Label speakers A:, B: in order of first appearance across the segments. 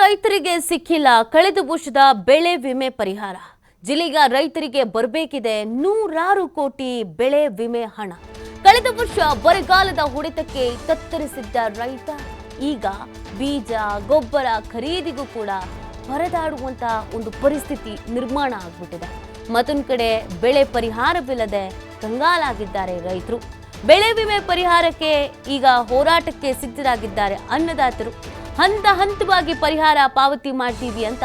A: ರೈತರಿಗೆ ಸಿಕ್ಕಿಲ್ಲ, ಕಳೆದ ವರ್ಷದ ಬೆಳೆ ವಿಮೆ ಪರಿಹಾರ. ಜಿಲ್ಲೆಗ ರೈತರಿಗೆ ಬರಬೇಕಿದೆ ನೂರಾರು ಕೋಟಿ ಬೆಳೆ ವಿಮೆ ಹಣ. ಕಳೆದ ವರ್ಷ ಬರಗಾಲದ ಹೊಡೆತಕ್ಕೆ ತತ್ತರಿಸಿದ್ದ ರೈತ. ಈಗ ಬೀಜ, ಗೊಬ್ಬರ ಖರೀದಿಗೂ ಕೂಡ ಪರದಾಡುವಂತ ಒಂದು ಪರಿಸ್ಥಿತಿ ನಿರ್ಮಾಣ ಆಗ್ಬಿಟ್ಟಿದೆ. ಮತ್ತೊಂದು ಕಡೆ ಬೆಳೆ ಪರಿಹಾರವಿಲ್ಲದೆ ಕಂಗಾಲಾಗಿದ್ದಾರೆ ರೈತರು. ಬೆಳೆ ವಿಮೆ ಪರಿಹಾರಕ್ಕೆ ಈಗ ಹೋರಾಟಕ್ಕೆ ಸಿದ್ಧರಾಗಿದ್ದಾರೆ ಅನ್ನದಾತರು. ಹಂತ ಹಂತವಾಗಿ ಪರಿಹಾರ ಪಾವತಿ ಮಾಡ್ತೀವಿ ಅಂತ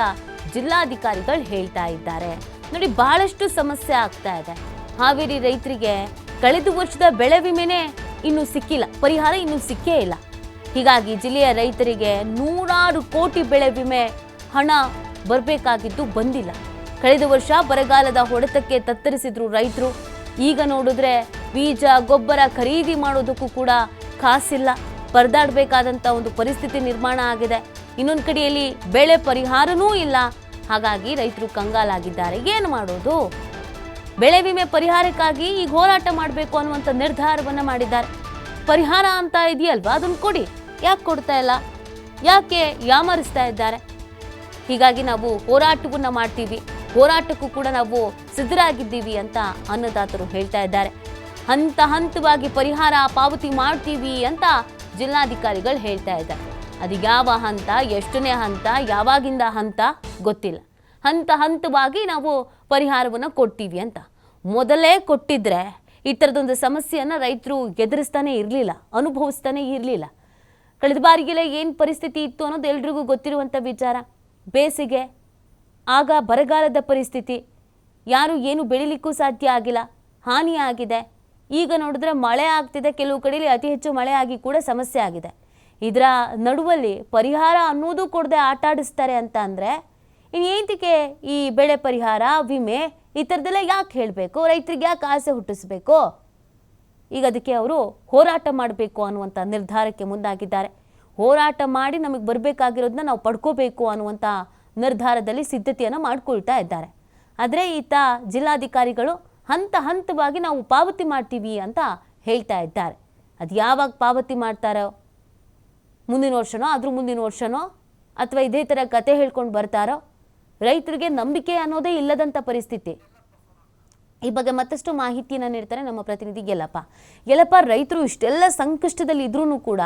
A: ಜಿಲ್ಲಾಧಿಕಾರಿಗಳು ಹೇಳ್ತಾ ಇದ್ದಾರೆ. ನೋಡಿ, ಬಹಳಷ್ಟು ಸಮಸ್ಯೆ ಆಗ್ತಾ ಇದೆ. ಹಾವೇರಿ ರೈತರಿಗೆ ಕಳೆದ ವರ್ಷದ ಬೆಳೆ ವಿಮೆನೇ ಇನ್ನೂ ಸಿಕ್ಕಿಲ್ಲ, ಪರಿಹಾರ ಇನ್ನೂ ಸಿಕ್ಕೇ ಇಲ್ಲ. ಹೀಗಾಗಿ ಜಿಲ್ಲೆಯ ರೈತರಿಗೆ ನೂರಾರು ಕೋಟಿ ಬೆಳೆ ವಿಮೆ ಹಣ ಬರಬೇಕಾಗಿದ್ದು ಬಂದಿಲ್ಲ. ಕಳೆದ ವರ್ಷ ಬರಗಾಲದ ಹೊಡೆತಕ್ಕೆ ತತ್ತರಿಸಿದ್ರು ರೈತರು. ಈಗ ನೋಡಿದ್ರೆ ಬೀಜ, ಗೊಬ್ಬರ ಖರೀದಿ ಮಾಡೋದಕ್ಕೂ ಕೂಡ ಕಾಸಿಲ್ಲ. ಪರದಾಡಬೇಕಾದಂಥ ಒಂದು ಪರಿಸ್ಥಿತಿ ನಿರ್ಮಾಣ ಆಗಿದೆ. ಇನ್ನೊಂದು ಕಡೆಯಲ್ಲಿ ಬೆಳೆ ಪರಿಹಾರನೂ ಇಲ್ಲ. ಹಾಗಾಗಿ ರೈತರು ಕಂಗಾಲಾಗಿದ್ದಾರೆ. ಏನು ಮಾಡೋದು? ಬೆಳೆ ವಿಮೆ ಪರಿಹಾರಕ್ಕಾಗಿ ಈಗ ಹೋರಾಟ ಮಾಡಬೇಕು ಅನ್ನುವಂಥ ನಿರ್ಧಾರವನ್ನು ಮಾಡಿದ್ದಾರೆ. ಪರಿಹಾರ ಅಂತ ಇದೆಯಲ್ವಾ? ಅದನ್ನು ಕೊಡಿ. ಯಾಕೆ ಕೊಡ್ತಾ ಇಲ್ಲ? ಯಾಕೆ ಯಾಮರಿಸ್ತಾ ಇದ್ದಾರೆ? ಹೀಗಾಗಿ ನಾವು ಹೋರಾಟವನ್ನ ಮಾಡ್ತೀವಿ. ಹೋರಾಟಕ್ಕೂ ಕೂಡ ನಾವು ಸಿದ್ಧರಾಗಿದ್ದೀವಿ ಅಂತ ಅನ್ನದಾತರು ಹೇಳ್ತಾ ಇದ್ದಾರೆ. ಹಂತ ಹಂತವಾಗಿ ಪರಿಹಾರ ಪಾವತಿ ಮಾಡ್ತೀವಿ ಅಂತ ಜಿಲ್ಲಾಧಿಕಾರಿಗಳು ಹೇಳ್ತಾ ಇದ್ದಾರೆ. ಅದು ಯಾವ ಹಂತ, ಎಷ್ಟನೇ ಹಂತ, ಯಾವಾಗಿಂದ ಹಂತ ಗೊತ್ತಿಲ್ಲ. ಹಂತ ಹಂತವಾಗಿ ನಾವು ಪರಿಹಾರವನ್ನು ಕೊಡ್ತೀವಿ ಅಂತ. ಮೊದಲೇ ಕೊಟ್ಟಿದ್ರೆ ಈ ಥರದೊಂದು ಸಮಸ್ಯೆಯನ್ನು ರೈತರು ಎದುರಿಸ್ತಾನೆ ಇರಲಿಲ್ಲ, ಅನುಭವಿಸ್ತಾನೆ ಇರಲಿಲ್ಲ. ಕಳೆದ ಬಾರಿಗೆಲ್ಲ ಏನು ಪರಿಸ್ಥಿತಿ ಇತ್ತು ಅನ್ನೋದು ಎಲ್ರಿಗೂ ಗೊತ್ತಿರುವಂಥ ವಿಚಾರ. ಬೇಸಿಗೆ, ಆಗ ಬರಗಾಲದ ಪರಿಸ್ಥಿತಿ. ಯಾರು ಏನು ಬೆಳಿಲಿಕ್ಕೂ ಸಾಧ್ಯ ಆಗಿಲ್ಲ ಹಾನಿಯಾಗಿದೆ ಈಗ ನೋಡಿದ್ರೆ ಮಳೆ ಆಗ್ತಿದೆ. ಕೆಲವು ಕಡೆಯಲ್ಲಿ ಅತಿ ಹೆಚ್ಚು ಮಳೆ ಆಗಿ ಕೂಡ ಸಮಸ್ಯೆ ಆಗಿದೆ. ಇದರ ನಡುವಲ್ಲಿ ಪರಿಹಾರ ಅನ್ನೋದು ಕೊಡದೆ ಆಟ ಆಡಿಸ್ತಾರೆ ಅಂತ ಅಂದರೆ, ಇನ್ನು ಏನಕ್ಕೆ ಈ ಬೆಳೆ ಪರಿಹಾರ, ವಿಮೆ, ಈ ಥರದ್ದೆಲ್ಲ ಯಾಕೆ ಹೇಳಬೇಕು? ರೈತರಿಗೆ ಯಾಕೆ ಆಸೆ ಹುಟ್ಟಿಸ್ಬೇಕು? ಈಗ ಅದಕ್ಕೆ ಅವರು ಹೋರಾಟ ಮಾಡಬೇಕು ಅನ್ನುವಂಥ ನಿರ್ಧಾರಕ್ಕೆ ಮುಂದಾಗಿದ್ದಾರೆ. ಹೋರಾಟ ಮಾಡಿ ನಮಗೆ ಬರಬೇಕಾಗಿರೋದನ್ನ ನಾವು ಪಡ್ಕೋಬೇಕು ಅನ್ನುವಂಥ ನಿರ್ಧಾರದಲ್ಲಿ ಸಿದ್ಧತೆಯನ್ನು ಮಾಡಿಕೊಳ್ತಾ ಇದ್ದಾರೆ. ಆದರೆ ಈತ ಜಿಲ್ಲಾಧಿಕಾರಿಗಳು ಹಂತ ಹಂತವಾಗಿ ನಾವು ಪಾವತಿ ಮಾಡ್ತೀವಿ ಅಂತ ಹೇಳ್ತಾ ಇದ್ದಾರೆ. ಅದು ಯಾವಾಗ ಪಾವತಿ ಮಾಡ್ತಾರೋ? ಮುಂದಿನ ವರ್ಷನೋ ಅದ್ರ ಮುಂದಿನ ವರ್ಷನೋ, ಅಥವಾ ಇದೇ ಥರ ಕತೆ ಹೇಳ್ಕೊಂಡು ಬರ್ತಾರೋ? ರೈತರಿಗೆ ನಂಬಿಕೆ ಅನ್ನೋದೇ ಇಲ್ಲದಂಥ ಪರಿಸ್ಥಿತಿ. ಈ ಬಗ್ಗೆ ಮತ್ತಷ್ಟು ಮಾಹಿತಿಯನ್ನು ನೀಡ್ತಾರೆ ನಮ್ಮ ಪ್ರತಿನಿಧಿ ಗೆಲ್ಲಪ್ಪ. ಗೆಲ್ಲಪ್ಪ, ರೈತರು ಇಷ್ಟೆಲ್ಲ ಸಂಕಷ್ಟದಲ್ಲಿ ಇದ್ರೂ ಕೂಡ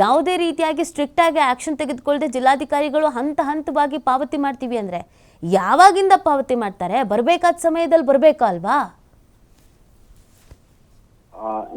A: ಯಾವುದೇ ರೀತಿಯಾಗಿ ಸ್ಟ್ರಿಕ್ಟ್ ಆಗಿ ಆಕ್ಷನ್ ತೆಗೆದುಕೊಳ್ಳದೆ ಜಿಲ್ಲಾಧಿಕಾರಿಗಳು ಹಂತ ಹಂತವಾಗಿ ಪಾವತಿ ಮಾಡ್ತೀವಿ ಅಂದರೆ ಯಾವಾಗಿಂದ ಪಾವತಿ ಮಾಡ್ತಾರೆ? ಬರಬೇಕಾದ ಸಮಯದಲ್ಲಿ ಬರಬೇಕಾ ಅಲ್ವಾ?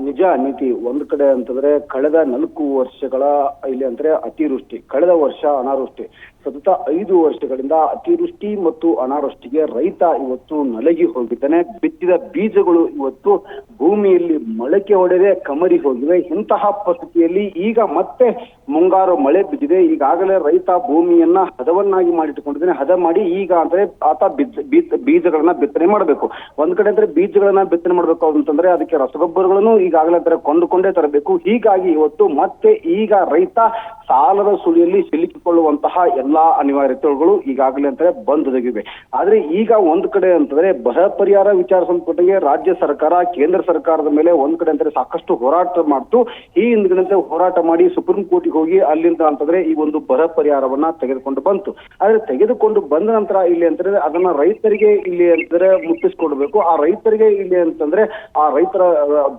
B: ನಿಜ ನೀತಿ ಒಂದ್ ಕಡೆ ಅಂತಂದ್ರೆ ಕಳೆದ ನಾಲ್ಕು ವರ್ಷಗಳ, ಇಲ್ಲಿ ಅಂದ್ರೆ ಅತಿವೃಷ್ಟಿ, ಕಳೆದ ವರ್ಷ ಅನಾವೃಷ್ಟಿ. ಸತತ ಐದು ವರ್ಷಗಳಿಂದ ಅತಿವೃಷ್ಟಿ ಮತ್ತು ಅನಾವೃಷ್ಟಿಗೆ ರೈತ ಇವತ್ತು ನಲಗಿ ಹೋಗಿದ್ದಾನೆ. ಬಿತ್ತಿದ ಬೀಜಗಳು ಇವತ್ತು ಭೂಮಿಯಲ್ಲಿ ಮೊಳಕೆ ಒಡೆದೆ ಕಮರಿ ಹೋಗಿವೆ. ಇಂತಹ ಪರಿಸ್ಥಿತಿಯಲ್ಲಿ ಈಗ ಮತ್ತೆ ಮುಂಗಾರು ಮಳೆ ಬಿದ್ದಿದೆ. ಈಗಾಗಲೇ ರೈತ ಭೂಮಿಯನ್ನ ಹದವನ್ನಾಗಿ ಮಾಡಿಟ್ಟುಕೊಂಡಿದ್ದಾನೆ. ಹದ ಮಾಡಿ ಈಗ ಅಂದ್ರೆ ಆತ ಬೀಜ ಬೀಜ- ಬೀಜಗಳನ್ನ ಬಿತ್ತನೆ ಮಾಡಬೇಕು. ಒಂದ್ ಕಡೆ ಅಂದ್ರೆ ಬೀಜಗಳನ್ನ ಬಿತ್ತನೆ ಮಾಡಬೇಕು ಅಂತಂದ್ರೆ ಅದಕ್ಕೆ ರಸಗೊಬ್ಬರಗಳನ್ನು ಈಗಾಗಲೇ ಕೊಂಡುಕೊಂಡೇ ತರಬೇಕು. ಹೀಗಾಗಿ ಇವತ್ತು ಮತ್ತೆ ಈಗ ರೈತ ಸಾಲದ ಸುಳಿಯಲ್ಲಿ ಸಿಲುಕಿಕೊಳ್ಳುವಂತಹ ಎಲ್ಲಾ ಅನಿವಾರ್ಯತೆಗಳು ಈಗಾಗಲೇ ಅಂದ್ರೆ ಬಂದೊದಗಿವೆ ಆದ್ರೆ ಈಗ ಒಂದ್ ಕಡೆ ಅಂತಂದ್ರೆ ಬರ ಪರಿಹಾರ ವಿಚಾರ ಸಂಪುಟಗೆ ರಾಜ್ಯ ಸರ್ಕಾರ, ಕೇಂದ್ರ ಸರ್ಕಾರದ ಮೇಲೆ ಒಂದ್ ಕಡೆ ಅಂತಾರೆ ಸಾಕಷ್ಟು ಹೋರಾಟ ಮಾಡ್ತು. ಈ ಹಿಂದಿನಂತೆ ಹೋರಾಟ ಮಾಡಿ ಸುಪ್ರೀಂ ಕೋರ್ಟ್ಗೆ ಹೋಗಿ ಅಲ್ಲಿಂದ ಅಂತಂದ್ರೆ ಈ ಒಂದು ಬರ ಪರಿಹಾರವನ್ನ ತೆಗೆದುಕೊಂಡು ಬಂತು. ಆದ್ರೆ ತೆಗೆದುಕೊಂಡು ಬಂದ ನಂತರ ಇಲ್ಲಿ ಅಂತಂದ್ರೆ ಅದನ್ನ ರೈತರಿಗೆ ಇಲ್ಲಿ ಅಂತಂದ್ರೆ ಮುಟ್ಟಿಸ್ಕೊಡ್ಬೇಕು. ಆ ರೈತರಿಗೆ ಇಲ್ಲಿ ಅಂತಂದ್ರೆ ಆ ರೈತರ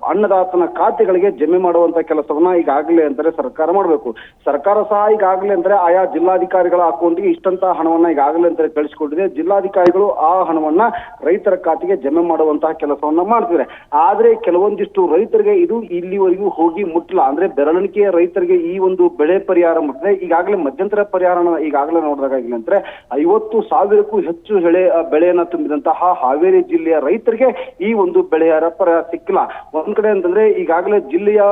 B: ಅನ್ನದಾತನ ಖಾತೆಗಳಿಗೆ ಜಮೆ ಮಾಡುವಂತ ಕೆಲಸವನ್ನ ಈಗಾಗಲೇ ಅಂತಾರೆ ಸರ್ಕಾರ ಮಾಡಬೇಕು. ಸರ್ಕಾರ ಸಹ ಈಗಾಗಲೇ ಅಂದ್ರೆ ಆಯಾ ಜಿಲ್ಲಾಧಿಕಾರಿಗಳ ಅಕೌಂಟ್ಗೆ ಇಷ್ಟಂತ ಹಣವನ್ನ ಈಗಾಗಲೇ ಅಂತ ಕಳಿಸಿಕೊಟ್ಟಿದೆ. ಜಿಲ್ಲಾಧಿಕಾರಿಗಳು ಆ ಹಣವನ್ನ ರೈತರ ಖಾತೆಗೆ ಜಮೆ ಮಾಡುವಂತಹ ಕೆಲಸವನ್ನ ಮಾಡ್ತಿದ್ದಾರೆ. ಆದ್ರೆ ಕೆಲವೊಂದಿಷ್ಟು ರೈತರಿಗೆ ಇದು ಇಲ್ಲಿವರೆಗೂ ಹೋಗಿ ಮುಟ್ಟಲ್ಲ ಅಂದ್ರೆ ಬೆರಳಿಕೆಯ ರೈತರಿಗೆ ಈ ಒಂದು ಬೆಳೆ ಪರಿಹಾರ ಮುಟ್ಟಿದೆ ಈಗಾಗಲೇ ಮಧ್ಯಂತರ ಪರಿಹಾರನ ಈಗಾಗಲೇ ನೋಡಿದಾಗಲಿ ಅಂದ್ರೆ ಐವತ್ತು ಸಾವಿರಕ್ಕೂ ಹೆಚ್ಚು ಹೆಳೆ ಬೆಳೆಯನ್ನ ತುಂಬಿದಂತಹ ಹಾವೇರಿ ಜಿಲ್ಲೆಯ ರೈತರಿಗೆ ಈ ಒಂದು ಬೆಳೆಯ ಪರಿಹಾರ ಸಿಕ್ಕಿಲ್ಲ. ಒಂದ್ ಕಡೆ ಅಂತಂದ್ರೆ ಈಗಾಗಲೇ ಜಿಲ್ಲೆಯ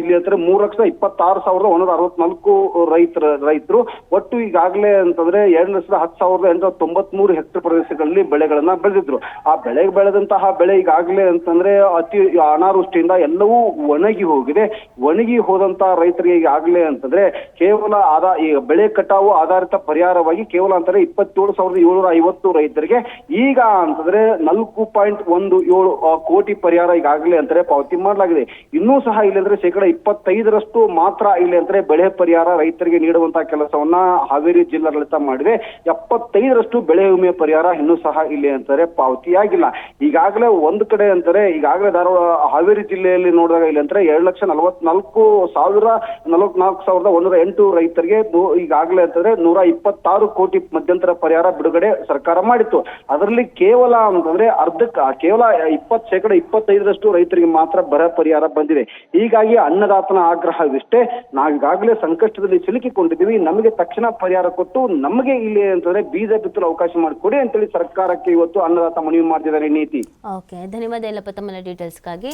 B: ಇಲ್ಲಿ ಅಂದ್ರೆ ಮೂರು ಲಕ್ಷ ಇಪ್ಪತ್ತಾರು ಸಾವಿರದ ಒಂದೂರ ಅರವತ್ನಾಲ್ಕು ರೈತರ, ರೈತರು. ಒಟ್ಟು ಈಗಾಗಲೇ ಅಂತಂದ್ರೆ ಎರಡು ಲಕ್ಷದ ಹತ್ತು ಸಾವಿರದ ಎಂಟುನೂರ ತೊಂಬತ್ಮೂರು ಹೆಕ್ಟರ್ ಪ್ರದೇಶಗಳಲ್ಲಿ ಬೆಳೆಗಳನ್ನ ಬೆಳೆದಿದ್ರು. ಆ ಬೆಳೆ ಬೆಳೆದಂತಹ ಬೆಳೆ ಈಗಾಗಲೇ ಅಂತಂದ್ರೆ ಅತಿ ಅನಾವೃಷ್ಟಿಯಿಂದ ಎಲ್ಲವೂ ಒಣಗಿ ಹೋಗಿದೆ. ಒಣಗಿ ಹೋದಂತ ರೈತರಿಗೆ ಈಗಾಗಲೇ ಅಂತಂದ್ರೆ ಕೇವಲ ಆದಾ ಈ ಬೆಳೆ ಕಟಾವು ಆಧಾರಿತ ಪರಿಹಾರವಾಗಿ ಕೇವಲ ಅಂತಂದ್ರೆ ಇಪ್ಪತ್ತೇಳು ಸಾವಿರದ ಏಳ್ನೂರ ಐವತ್ತು ರೈತರಿಗೆ ಈಗ ಅಂತಂದ್ರೆ ನಾಲ್ಕು ಪಾಯಿಂಟ್ ಒಂದು ಏಳು ಕೋಟಿ ಪರಿಹಾರ ಈಗಾಗಲೇ ಅಂತಾರೆ ಪಾವತಿ ಮಾಡಲಾಗಿದೆ. ಇನ್ನೂ ಸಹ ಇಲ್ಲಿ ಅಂದ್ರೆ ಶೇಕಡ ಇಪ್ಪತ್ತೈದರಷ್ಟು ಮಾತ್ರ ಇಲ್ಲಿ ಅಂದ್ರೆ ಬೆಳೆ ಪರಿಹಾರ ರೈತರಿಗೆ ನೀಡುವಂತಹ ಕೆಲಸವನ್ನ ಹಾವೇರಿ ಜಿಲ್ಲಾಡಳಿತ ಮಾಡಿದೆ. ಎಪ್ಪತ್ತೈದರಷ್ಟು ಬೆಳೆ ವಿಮೆ ಪರಿಹಾರ ಇನ್ನೂ ಸಹ ಇಲ್ಲಿ ಅಂತಾರೆ ಪಾವತಿಯಾಗಿಲ್ಲ. ಈಗಾಗಲೇ ಒಂದ್ ಕಡೆ ಅಂತಾರೆ, ಈಗಾಗಲೇ ಧಾರವಾಡ, ಹಾವೇರಿ ಜಿಲ್ಲೆಯಲ್ಲಿ ನೋಡಿದಾಗ ಇಲ್ಲಿ ಅಂತಾರೆ ಎರಡು ಲಕ್ಷ ನಲವತ್ನಾಲ್ಕು ಸಾವಿರ, ನಲವತ್ನಾಲ್ಕು ಸಾವಿರದ ಒಂದೂರ ಎಂಟು ರೈತರಿಗೆ ಈಗಾಗಲೇ ಅಂತಂದ್ರೆ ನೂರ ಇಪ್ಪತ್ತಾರು ಕೋಟಿ ಮಧ್ಯಂತರ ಪರಿಹಾರ ಬಿಡುಗಡೆ ಸರ್ಕಾರ ಮಾಡಿತ್ತು. ಅದರಲ್ಲಿ ಕೇವಲ ಅಂತಂದ್ರೆ ಅರ್ಧಕ್ಕ ಕೇವಲ ಇಪ್ಪತ್ ಶೇಕಡ ಇಪ್ಪತ್ತೈದರಷ್ಟು ರೈತರಿಗೆ ಮಾತ್ರ ಬರ ಪರಿಹಾರ ಬಂದಿದೆ. ಹೀಗಾಗಿ ಅನ್ನದಾತನ ಆಗ್ರಹವಿಷ್ಟೇ. ನಾವೀಗಾಗಲೇ ಸಂಕಷ್ಟದಲ್ಲಿ ಸಿಲುಕಿಕೊಂಡಿದ್ದೀವಿ. ನಮಗೆ ತಕ್ಷಣ ಪರಿಹಾರ ಕೊಟ್ಟು ನಮಗೆ ಇಲ್ಲಿ ಅಂತಂದ್ರೆ ಬೀಜ ಬಿತ್ತಲು ಅವಕಾಶ ಮಾಡಿಕೊಡಿ ಅಂತೇಳಿ ಸರ್ಕಾರಕ್ಕೆ ಇವತ್ತು ಅನ್ನದಾತ ಮನವಿ ಮಾಡ್ತಿದ್ದಾರೆ ನೀತಿ.
A: ಓಕೆ ಧನ್ಯವಾದ ಎಲ್ಲಪ್ಪ ತಮ್ಮ ಡೀಟೇಲ್ಸ್ಗಾಗಿ